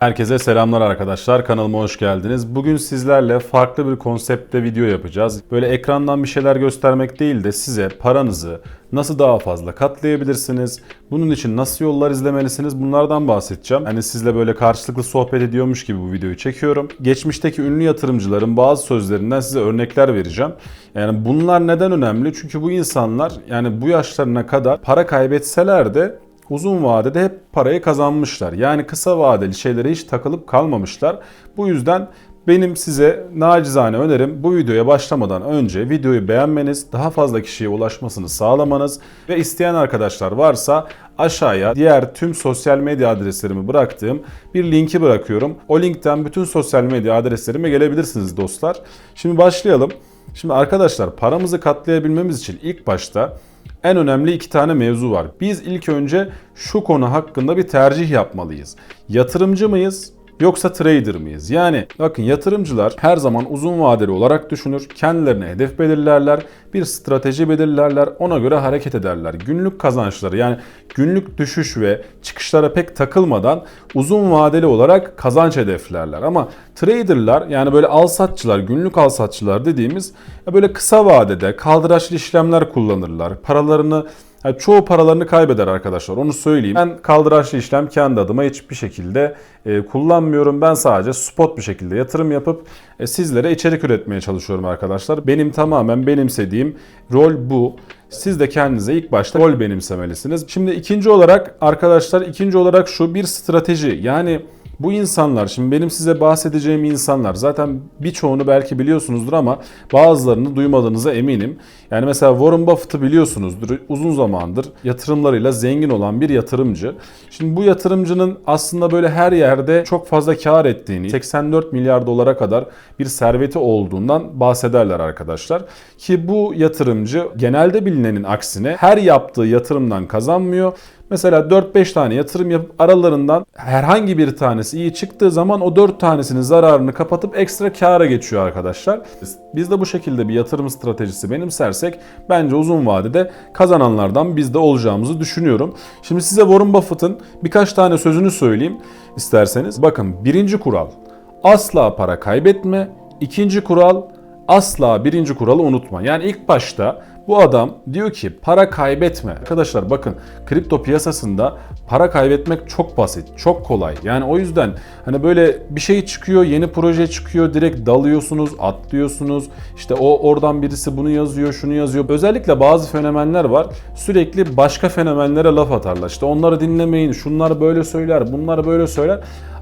Herkese selamlar arkadaşlar. Kanalıma hoş geldiniz. Bugün sizlerle farklı bir konseptte video yapacağız. Böyle ekrandan bir şeyler göstermek değil de size paranızı nasıl daha fazla katlayabilirsiniz? Bunun için nasıl yollar izlemelisiniz? Bunlardan bahsedeceğim. Hani sizle böyle karşılıklı sohbet ediyormuş gibi bu videoyu çekiyorum. Geçmişteki ünlü yatırımcıların bazı sözlerinden size örnekler vereceğim. Yani bunlar neden önemli? Çünkü bu insanlar yani bu yaşlarına kadar para kaybetseler de uzun vadede hep parayı kazanmışlar. Yani kısa vadeli şeylere hiç takılıp kalmamışlar. Bu yüzden benim size nacizane önerim bu videoya başlamadan önce videoyu beğenmeniz, daha fazla kişiye ulaşmasını sağlamanız ve isteyen arkadaşlar varsa aşağıya diğer tüm sosyal medya adreslerimi bıraktığım bir linki bırakıyorum. O linkten bütün sosyal medya adreslerime gelebilirsiniz dostlar. Şimdi başlayalım. Şimdi arkadaşlar paramızı katlayabilmemiz için ilk başta en önemli iki tane mevzu var. Biz ilk önce şu konu hakkında bir tercih yapmalıyız. Yatırımcı mıyız? Yoksa trader mıyız? Yani bakın yatırımcılar her zaman uzun vadeli olarak düşünür. Kendilerine hedef belirlerler. Bir strateji belirlerler. Ona göre hareket ederler. Günlük kazançları yani günlük düşüş ve çıkışlara pek takılmadan uzun vadeli olarak kazanç hedeflerler. Ama traderlar yani böyle al satçılar, günlük al satçılar dediğimiz böyle kısa vadede kaldıraçlı işlemler kullanırlar. Paralarını yani çoğu paralarını kaybeder arkadaşlar onu söyleyeyim. Ben kaldıraçlı işlem kendi adıma hiçbir şekilde e, kullanmıyorum. Ben sadece spot bir şekilde yatırım yapıp e, sizlere içerik üretmeye çalışıyorum arkadaşlar. Benim tamamen benimsediğim rol bu. Siz de kendinize ilk başta rol benimsemelisiniz. Şimdi ikinci olarak arkadaşlar ikinci olarak şu bir strateji. Yani bu insanlar şimdi benim size bahsedeceğim insanlar zaten birçoğunu belki biliyorsunuzdur ama bazılarını duymadığınıza eminim. Yani mesela Warren Buffett'ı biliyorsunuzdur. Uzun zamandır yatırımlarıyla zengin olan bir yatırımcı. Şimdi bu yatırımcının aslında böyle her yerde çok fazla kar ettiğini, 84 milyar dolara kadar bir serveti olduğundan bahsederler arkadaşlar. Ki bu yatırımcı genelde bilinenin aksine her yaptığı yatırımdan kazanmıyor. Mesela 4-5 tane yatırım yapıp aralarından herhangi bir tanesi iyi çıktığı zaman o 4 tanesinin zararını kapatıp ekstra kâra geçiyor arkadaşlar. Biz de bu şekilde bir yatırım stratejisi benimsersek bence uzun vadede kazananlardan biz de olacağımızı düşünüyorum. Şimdi size Warren Buffett'ın birkaç tane sözünü söyleyeyim isterseniz. Bakın birinci kural asla para kaybetme. İkinci kural asla birinci kuralı unutma. Yani ilk başta bu adam diyor ki para kaybetme. Arkadaşlar bakın kripto piyasasında para kaybetmek çok basit, çok kolay. Yani o yüzden hani böyle bir şey çıkıyor, yeni proje çıkıyor, direkt dalıyorsunuz, atlıyorsunuz. İşte o oradan birisi bunu yazıyor, şunu yazıyor. Özellikle bazı fenomenler var. Sürekli başka fenomenlere laf atarlar. İşte onları dinlemeyin, şunlar böyle söyler, bunlar böyle söyler.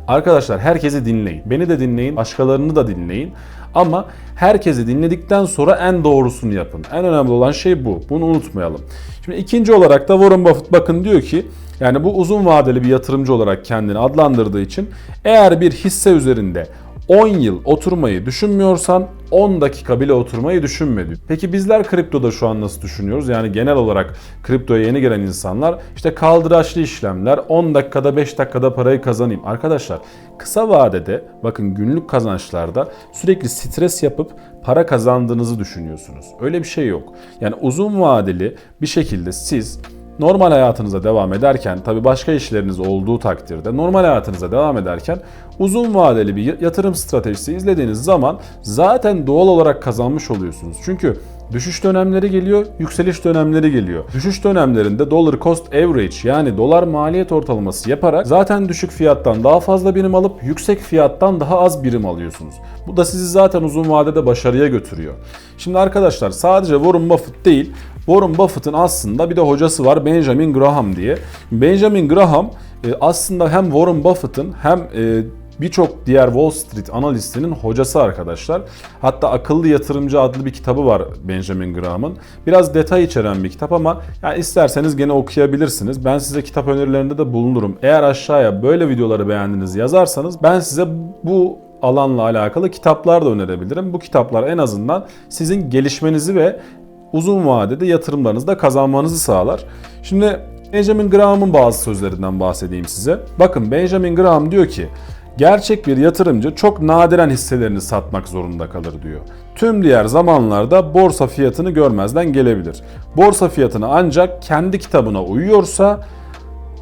Arkadaşlar herkesi dinleyin. Beni de dinleyin, başkalarını da dinleyin. Ama herkesi dinledikten sonra en doğrusunu yapın. En önemli olan şey bu. Bunu unutmayalım. Şimdi ikinci olarak da Warren Buffett bakın diyor ki yani bu uzun vadeli bir yatırımcı olarak kendini adlandırdığı için eğer bir hisse üzerinde 10 yıl oturmayı düşünmüyorsan 10 dakika bile oturmayı düşünme diyor. Peki bizler kriptoda şu an nasıl düşünüyoruz? Yani genel olarak kriptoya yeni giren insanlar işte kaldıraçlı işlemler 10 dakikada 5 dakikada parayı kazanayım. Arkadaşlar kısa vadede bakın günlük kazançlarda sürekli stres yapıp para kazandığınızı düşünüyorsunuz. Öyle bir şey yok. Yani uzun vadeli bir şekilde siz normal hayatınıza devam ederken tabi başka işleriniz olduğu takdirde normal hayatınıza devam ederken uzun vadeli bir yatırım stratejisi izlediğiniz zaman zaten doğal olarak kazanmış oluyorsunuz. Çünkü Düşüş dönemleri geliyor, yükseliş dönemleri geliyor. Düşüş dönemlerinde dollar cost average yani dolar maliyet ortalaması yaparak zaten düşük fiyattan daha fazla birim alıp yüksek fiyattan daha az birim alıyorsunuz. Bu da sizi zaten uzun vadede başarıya götürüyor. Şimdi arkadaşlar sadece Warren Buffett değil, Warren Buffett'ın aslında bir de hocası var Benjamin Graham diye. Benjamin Graham e, aslında hem Warren Buffett'ın hem e, birçok diğer Wall Street analistinin hocası arkadaşlar. Hatta Akıllı Yatırımcı adlı bir kitabı var Benjamin Graham'ın. Biraz detay içeren bir kitap ama yani isterseniz gene okuyabilirsiniz. Ben size kitap önerilerinde de bulunurum. Eğer aşağıya böyle videoları beğendiniz yazarsanız ben size bu alanla alakalı kitaplar da önerebilirim. Bu kitaplar en azından sizin gelişmenizi ve uzun vadede yatırımlarınızda kazanmanızı sağlar. Şimdi Benjamin Graham'ın bazı sözlerinden bahsedeyim size. Bakın Benjamin Graham diyor ki Gerçek bir yatırımcı çok nadiren hisselerini satmak zorunda kalır diyor. Tüm diğer zamanlarda borsa fiyatını görmezden gelebilir. Borsa fiyatını ancak kendi kitabına uyuyorsa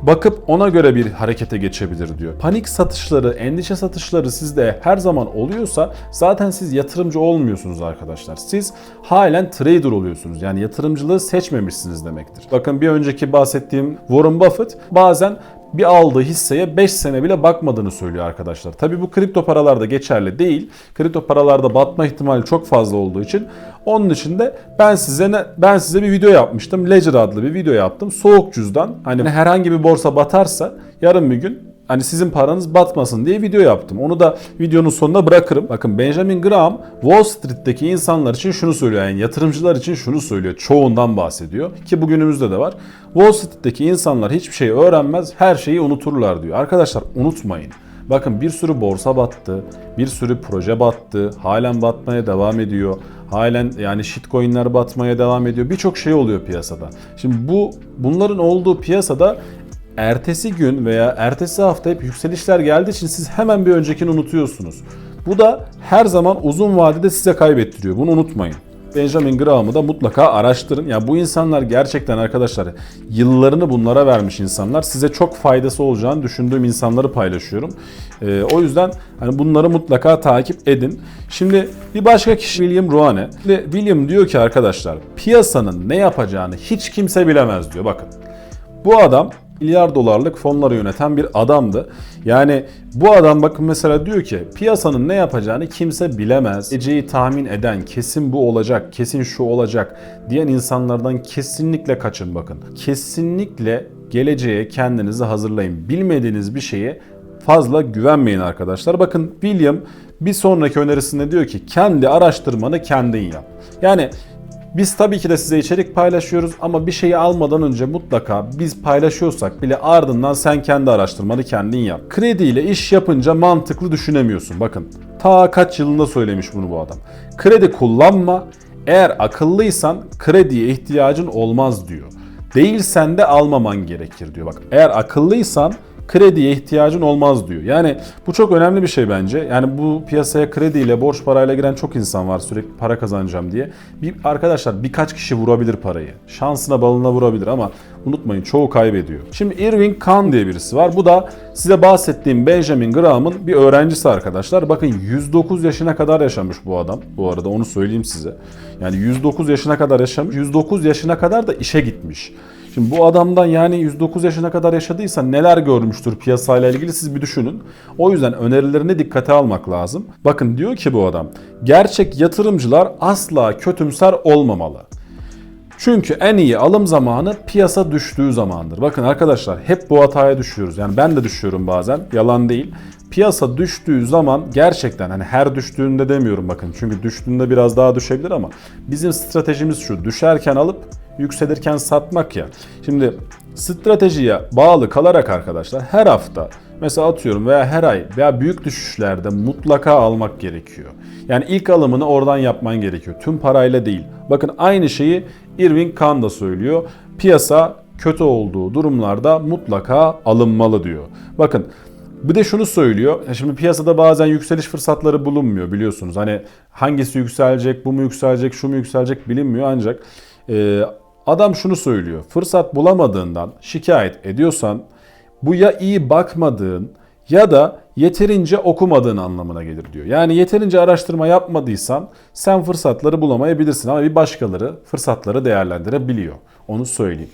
bakıp ona göre bir harekete geçebilir diyor. Panik satışları, endişe satışları sizde her zaman oluyorsa zaten siz yatırımcı olmuyorsunuz arkadaşlar. Siz halen trader oluyorsunuz. Yani yatırımcılığı seçmemişsiniz demektir. Bakın bir önceki bahsettiğim Warren Buffett bazen bir aldığı hisseye 5 sene bile bakmadığını söylüyor arkadaşlar. Tabii bu kripto paralarda geçerli değil. Kripto paralarda batma ihtimali çok fazla olduğu için onun de ben size ne, ben size bir video yapmıştım. Ledger adlı bir video yaptım. Soğuk cüzdan. Hani herhangi bir borsa batarsa yarın bir gün hani sizin paranız batmasın diye video yaptım. Onu da videonun sonuna bırakırım. Bakın Benjamin Graham Wall Street'teki insanlar için şunu söylüyor. Yani yatırımcılar için şunu söylüyor. Çoğundan bahsediyor. Ki bugünümüzde de var. Wall Street'teki insanlar hiçbir şey öğrenmez, her şeyi unuturlar diyor. Arkadaşlar unutmayın. Bakın bir sürü borsa battı, bir sürü proje battı, halen batmaya devam ediyor. Halen yani shitcoin'ler batmaya devam ediyor. Birçok şey oluyor piyasada. Şimdi bu bunların olduğu piyasada ertesi gün veya ertesi hafta hep yükselişler geldiği için siz hemen bir öncekini unutuyorsunuz. Bu da her zaman uzun vadede size kaybettiriyor. Bunu unutmayın. Benjamin Graham'ı da mutlaka araştırın. Ya bu insanlar gerçekten arkadaşlar yıllarını bunlara vermiş insanlar. Size çok faydası olacağını düşündüğüm insanları paylaşıyorum. Ee, o yüzden hani bunları mutlaka takip edin. Şimdi bir başka kişi William Ruane. Şimdi William diyor ki arkadaşlar piyasanın ne yapacağını hiç kimse bilemez diyor. Bakın bu adam milyar dolarlık fonları yöneten bir adamdı. Yani bu adam bakın mesela diyor ki piyasanın ne yapacağını kimse bilemez. Geceyi tahmin eden, kesin bu olacak, kesin şu olacak diyen insanlardan kesinlikle kaçın bakın. Kesinlikle geleceğe kendinizi hazırlayın. Bilmediğiniz bir şeye fazla güvenmeyin arkadaşlar. Bakın William bir sonraki önerisinde diyor ki kendi araştırmanı kendin yap. Yani biz tabii ki de size içerik paylaşıyoruz ama bir şeyi almadan önce mutlaka biz paylaşıyorsak bile ardından sen kendi araştırmanı kendin yap. Kredi ile iş yapınca mantıklı düşünemiyorsun. Bakın ta kaç yılında söylemiş bunu bu adam. Kredi kullanma. Eğer akıllıysan krediye ihtiyacın olmaz diyor. Değilsen de almaman gerekir diyor. Bak eğer akıllıysan krediye ihtiyacın olmaz diyor. Yani bu çok önemli bir şey bence. Yani bu piyasaya krediyle, borç parayla giren çok insan var sürekli para kazanacağım diye. Bir arkadaşlar birkaç kişi vurabilir parayı. Şansına balına vurabilir ama unutmayın çoğu kaybediyor. Şimdi Irving Kahn diye birisi var. Bu da size bahsettiğim Benjamin Graham'ın bir öğrencisi arkadaşlar. Bakın 109 yaşına kadar yaşamış bu adam. Bu arada onu söyleyeyim size. Yani 109 yaşına kadar yaşamış. 109 yaşına kadar da işe gitmiş. Şimdi bu adamdan yani 109 yaşına kadar yaşadıysa neler görmüştür piyasayla ilgili siz bir düşünün. O yüzden önerilerini dikkate almak lazım. Bakın diyor ki bu adam, gerçek yatırımcılar asla kötümser olmamalı. Çünkü en iyi alım zamanı piyasa düştüğü zamandır. Bakın arkadaşlar hep bu hataya düşüyoruz. Yani ben de düşüyorum bazen. Yalan değil. Piyasa düştüğü zaman gerçekten hani her düştüğünde demiyorum bakın. Çünkü düştüğünde biraz daha düşebilir ama bizim stratejimiz şu. Düşerken alıp yükselirken satmak ya. Şimdi stratejiye bağlı kalarak arkadaşlar her hafta mesela atıyorum veya her ay veya büyük düşüşlerde mutlaka almak gerekiyor. Yani ilk alımını oradan yapman gerekiyor. Tüm parayla değil. Bakın aynı şeyi Irving Kahn da söylüyor. Piyasa kötü olduğu durumlarda mutlaka alınmalı diyor. Bakın bir de şunu söylüyor. Şimdi piyasada bazen yükseliş fırsatları bulunmuyor biliyorsunuz. Hani hangisi yükselecek, bu mu yükselecek, şu mu yükselecek bilinmiyor ancak e, adam şunu söylüyor. Fırsat bulamadığından şikayet ediyorsan bu ya iyi bakmadığın ya da yeterince okumadığın anlamına gelir diyor. Yani yeterince araştırma yapmadıysan sen fırsatları bulamayabilirsin ama bir başkaları fırsatları değerlendirebiliyor. Onu söyleyeyim.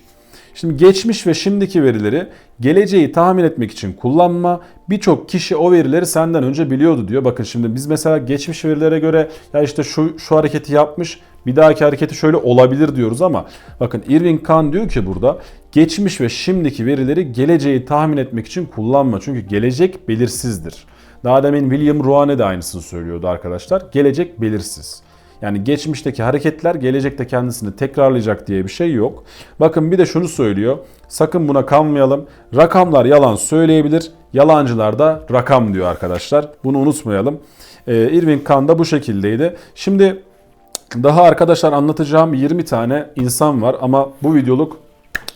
Şimdi geçmiş ve şimdiki verileri geleceği tahmin etmek için kullanma. Birçok kişi o verileri senden önce biliyordu diyor. Bakın şimdi biz mesela geçmiş verilere göre ya işte şu şu hareketi yapmış, bir dahaki hareketi şöyle olabilir diyoruz ama bakın Irving Kahn diyor ki burada geçmiş ve şimdiki verileri geleceği tahmin etmek için kullanma. Çünkü gelecek belirsizdir. Daha demin William Ruane de aynısını söylüyordu arkadaşlar. Gelecek belirsiz. Yani geçmişteki hareketler gelecekte kendisini tekrarlayacak diye bir şey yok. Bakın bir de şunu söylüyor. Sakın buna kanmayalım. Rakamlar yalan söyleyebilir. Yalancılar da rakam diyor arkadaşlar. Bunu unutmayalım. Ee, Irving Kahn da bu şekildeydi. Şimdi daha arkadaşlar anlatacağım 20 tane insan var ama bu videoluk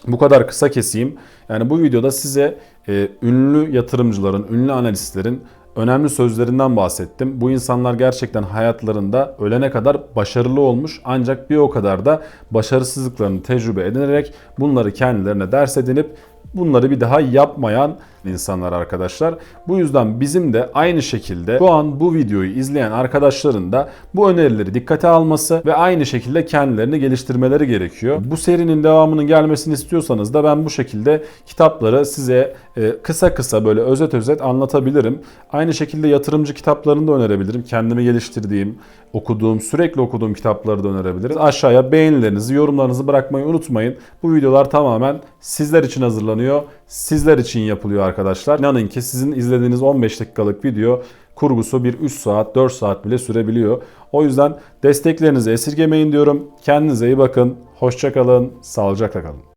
bu kadar kısa keseyim. Yani bu videoda size e, ünlü yatırımcıların, ünlü analistlerin önemli sözlerinden bahsettim. Bu insanlar gerçekten hayatlarında ölene kadar başarılı olmuş ancak bir o kadar da başarısızlıklarını tecrübe edinerek bunları kendilerine ders edinip bunları bir daha yapmayan insanlar arkadaşlar. Bu yüzden bizim de aynı şekilde şu an bu videoyu izleyen arkadaşların da bu önerileri dikkate alması ve aynı şekilde kendilerini geliştirmeleri gerekiyor. Bu serinin devamının gelmesini istiyorsanız da ben bu şekilde kitapları size e, kısa kısa böyle özet özet anlatabilirim. Aynı şekilde yatırımcı kitaplarını da önerebilirim. Kendimi geliştirdiğim, okuduğum, sürekli okuduğum kitapları da önerebilirim. Aşağıya beğenilerinizi, yorumlarınızı bırakmayı unutmayın. Bu videolar tamamen sizler için hazırlanıyor. Sizler için yapılıyor arkadaşlar. İnanın ki sizin izlediğiniz 15 dakikalık video kurgusu bir 3 saat, 4 saat bile sürebiliyor. O yüzden desteklerinizi esirgemeyin diyorum. Kendinize iyi bakın. Hoşçakalın. Sağlıcakla kalın.